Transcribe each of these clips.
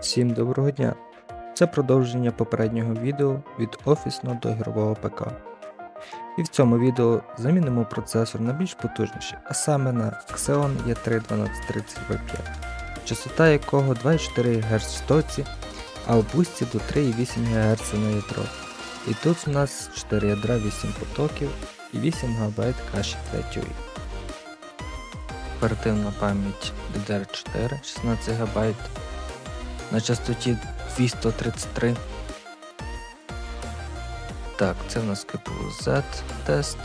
Всім доброго дня! Це продовження попереднього відео від офісного до ігрового ПК. І в цьому відео замінимо процесор на більш потужніший, а саме на Xeon E3 1230V5, частота якого 2,4 ГГц в стоці, а в бусті до 3,8 ГГц на ядро. І тут у нас 4 ядра 8 потоків і 8 ГБ каші 3. Оперативна пам'ять DDR4 16 ГБ на частоті 233. Так, це в нас КПУ Z тест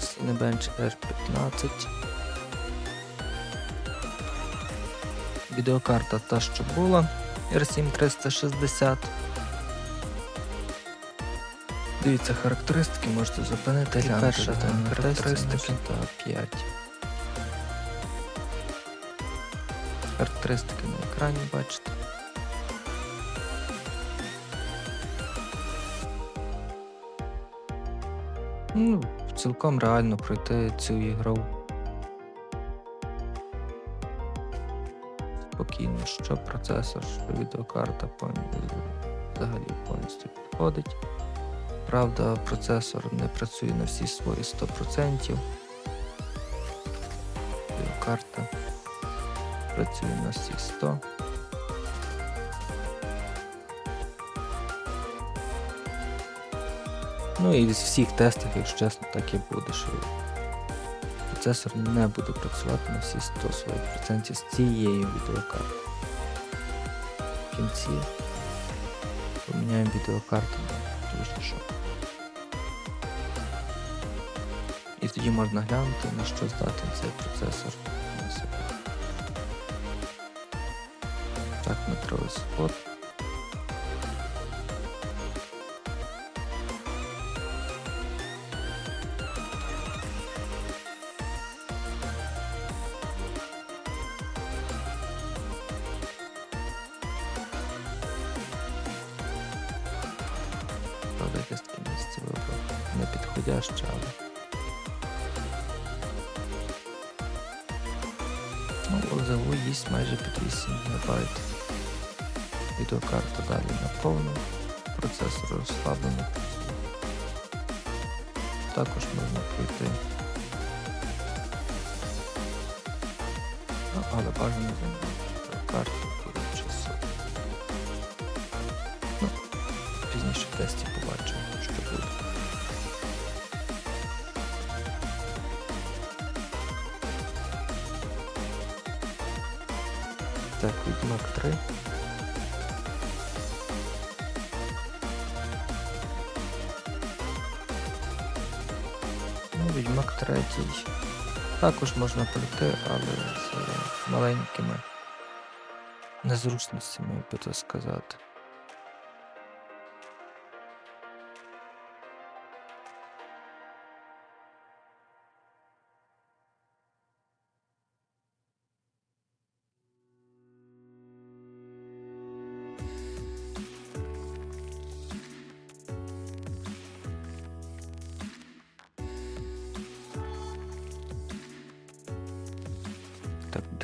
Cinebench R15. Відеокарта та, що була R7 360. Дивіться характеристики, можете зупинити глянути. Перша там характеристики. та 5. Характеристики на екрані бачите. Ну, цілком реально пройти цю ігру. Спокійно, що процесор, що відеокарта взагалі повністю підходить. Правда, процесор не працює на всі свої 100%. Відеокарта працює на всі 100%. Ну і з всіх тестів, якщо чесно, так і буде, що процесор не буде працювати на всі 100 своїх процентів з цією відеокартою. В кінці поміняємо відеокарту точніше. І тоді можна глянути, на що здатен цей процесор. Так, метровий спот. Підходяще. Ну, ОЗУ їсть майже під 8 ГБ. Відеокарта далі наповну. Процесор розслаблений. Також можна пройти. Ну, але бажано замінити карту. Ну, пізніше в 3. Також можна пройти, але з маленькими незручностями, би то сказати.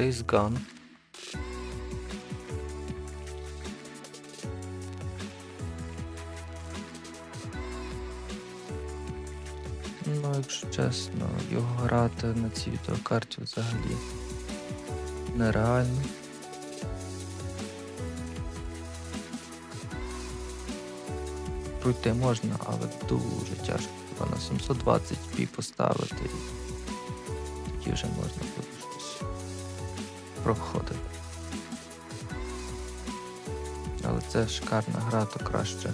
Days Gone. Ну, якщо чесно, його грати на цій відеокарті взагалі нереально. Пройти можна, але дуже тяжко. На 720p поставити і тоді вже можна проходити. Але це шикарна гра, то краще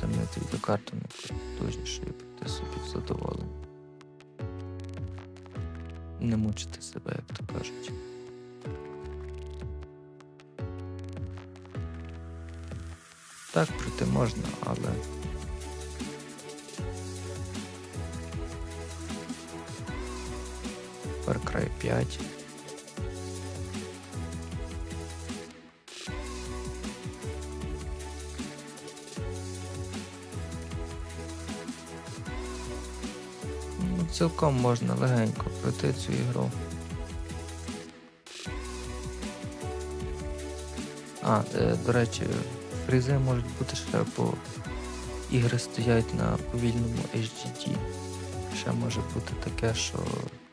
замінити відеокарту на потужнішу і прийти собі задоволення. Не мучити себе, як то кажуть. Так пройти можна, але. Far Cry 5. Цілком можна легенько пройти цю ігру. А, е, до речі, призи можуть бути ще, бо ігри стоять на повільному HDD. Ще може бути таке, що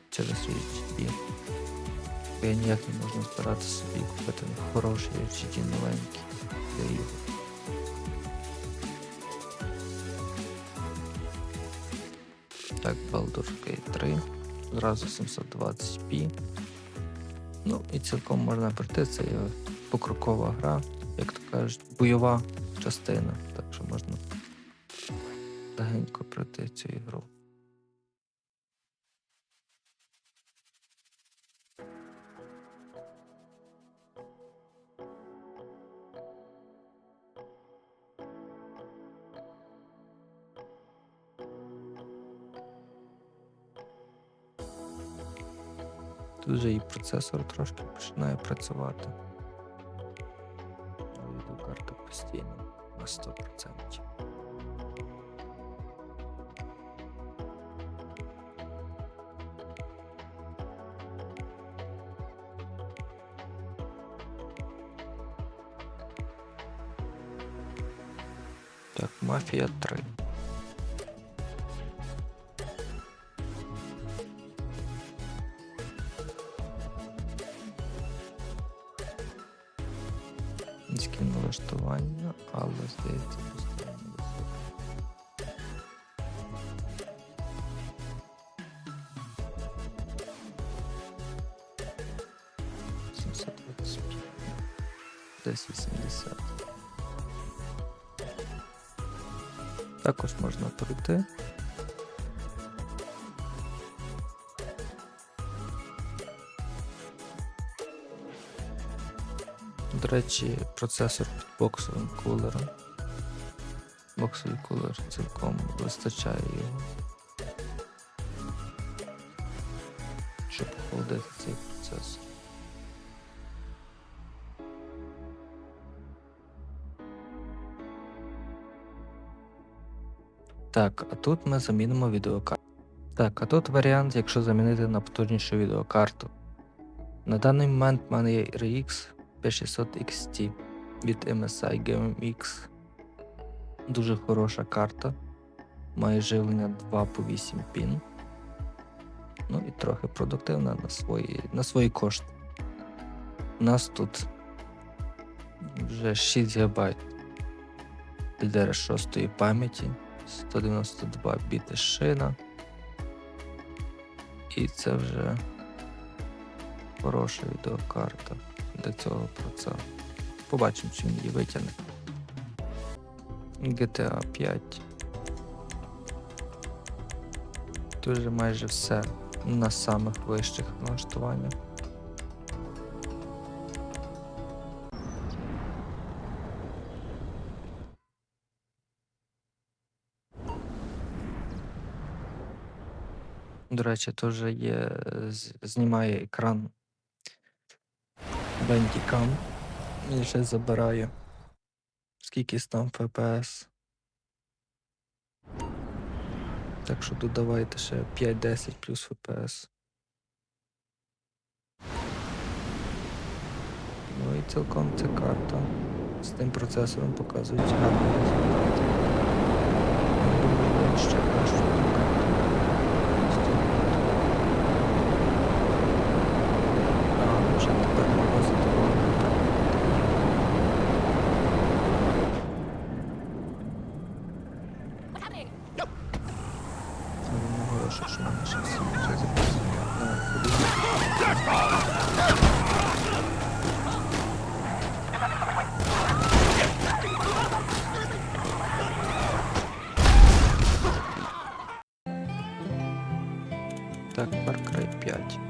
через HDD. Я ніяк не можу збирати собі купити хороший HDD новенький для ігор. Так, Baldur's Gate 3. Зразу 720p. Ну і цілком можна пройти, це є покрокова гра, як то кажуть, бойова частина, так що можна легенько пройти цю ігру. Тут вже і процесор трошки починає працювати. Відеокарта постійно на 100%. Так, Мафія 3. Низькі налаштування, але здається, постійно До речі, процесор під боксовим кулером. Боксовий кулер цілком вистачає його. Щоб охолодити цей процесор. Так, а тут ми замінимо відеокарту. Так, а тут варіант, якщо замінити на потужнішу відеокарту. На даний момент в мене є RX 5600 XT від MSI GameX. Дуже хороша карта. Має живлення 2 по 8 пін. Ну і трохи продуктивна на свої, на свої кошти. У нас тут вже 6 ГБ DDR6 пам'яті, 192 біти шина. І це вже хороша відеокарта для цього процесу. Побачимо, чи він її витягне. GTA 5. Тут вже майже все на самих вищих налаштуваннях. До речі, теж є, знімає екран Bandicam і вже забирає скільки там FPS. Так що додавайте ще 5-10 плюс FPS. Ну і цілком ця карта з тим процесором показують гарний результат. Я ще кращу Так, Cry 5.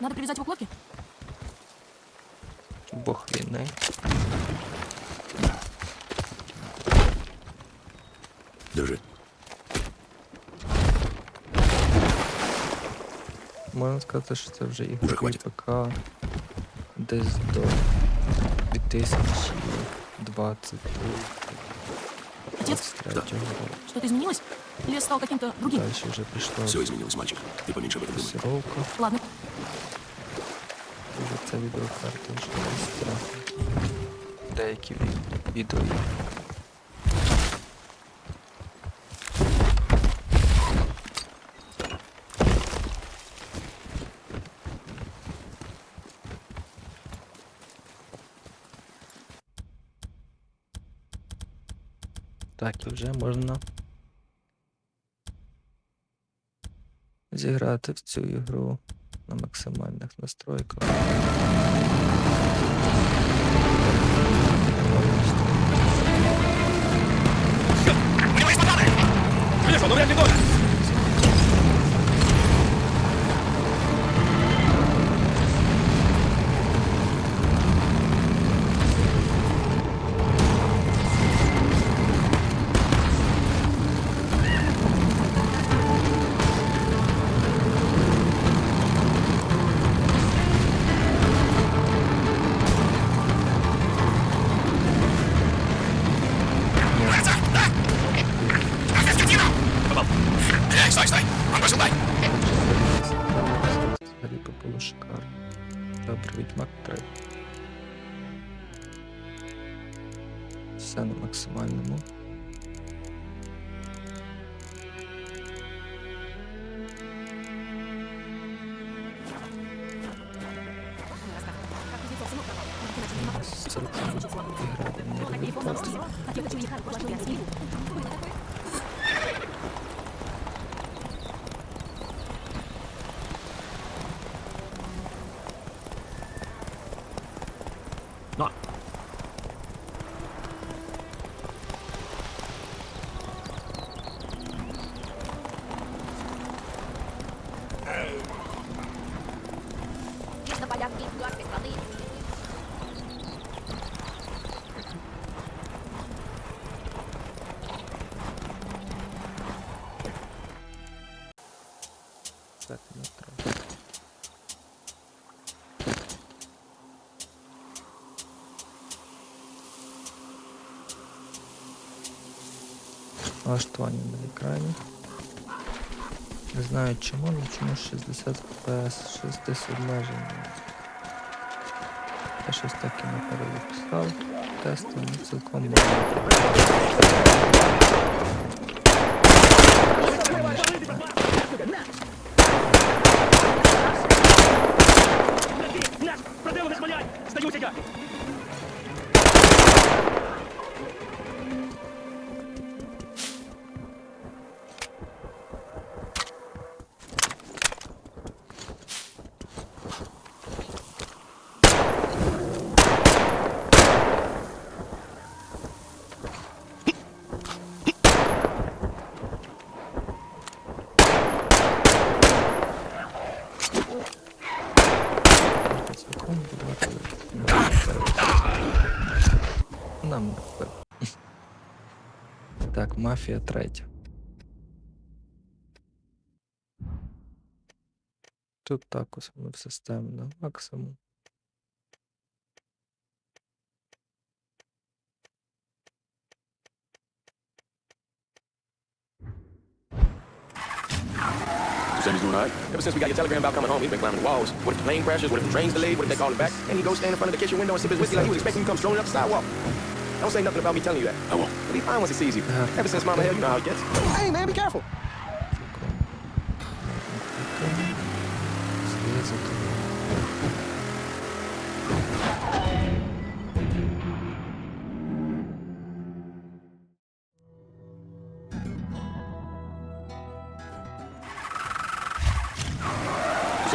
Надо привязать его к лодке? Бог війни. Держи. Можна сказати, що це вже Уже ігровий хватить. ПК десь до 2020 Отец, 23 что-то изменилось? Лес стал каким-то другим? Далі вже пішла Все изменилось, мальчик. Ты поменьше об этом думай. Ладно. Відеокарта вже містера. Деякі відео. Так, і вже можна зіграти в цю ігру на максимальных настройках. Все, у ну вряд ли долго! Все на максимальному. Налаштування на екрані. Не знаю чому, але чому 60 FPS, 6 десь обмеження. Я щось таке не перевиписав. Тести не цілком можна. мафія третя. Тут також ми в системі на максимум. Sammy's doing all right. Ever since we got your telegram about coming home, he's been climbing the walls. What if the plane crashes? What if the train's delayed? What if they call him back? And he goes stand in front of the kitchen window and sip his whiskey like he was expecting you to come strolling up the sidewalk. Don't say nothing about me telling you that. I won't. He'll be fine once he sees you. Yeah. Ever since Mama Hell, you know how it gets. Hey, man, be careful.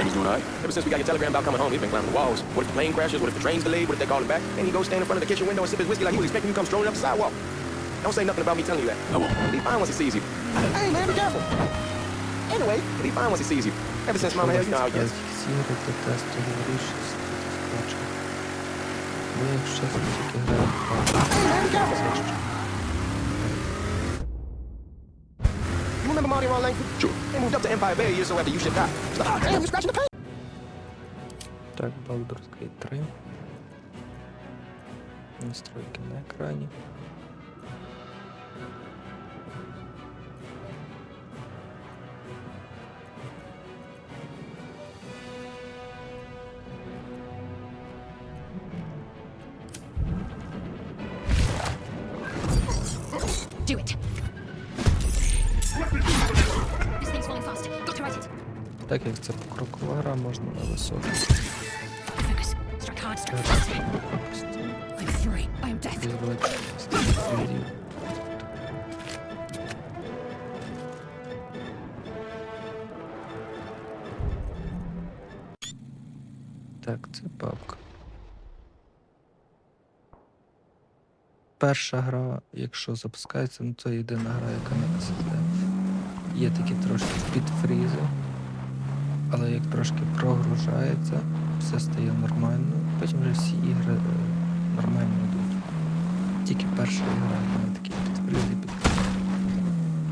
said doing all right. Ever since we got your telegram about coming home, he's been climbing the walls. What if the plane crashes? What if the train's delayed? What if they call him back? And he goes stand in front of the kitchen window and sip his whiskey like he was expecting you to come strolling up the sidewalk. Don't say nothing about me telling you that. I won't. He'll be fine once he sees you. Hey, man, be careful. Anyway, he'll be fine once he sees you. Ever since Mama has, you know how. Hey, man, be careful. Marty Ron Langford? Sure. They moved up to Empire Bay a year or so after you shipped out. It's like, oh, damn, you're scratching the paint. Так, Baldur's Gate 3. Настройки на екрані. Do it. Так як це покрокова гра, можна на стрілів. Так, це папка. Перша гра, якщо запускається, ну це єдина гра, яка на SSD. Є такі трошки підфрізи, але як трошки прогружається, все стає нормально, потім вже всі ігри е, нормально йдуть. Тільки перша ігра на такі підприємний підказ.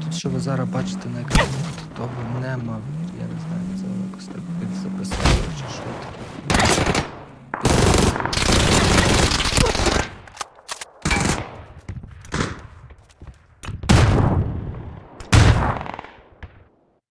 Тут, що ви зараз бачите на екрані, того нема. Я не знаю, це якось так записали чи що таке.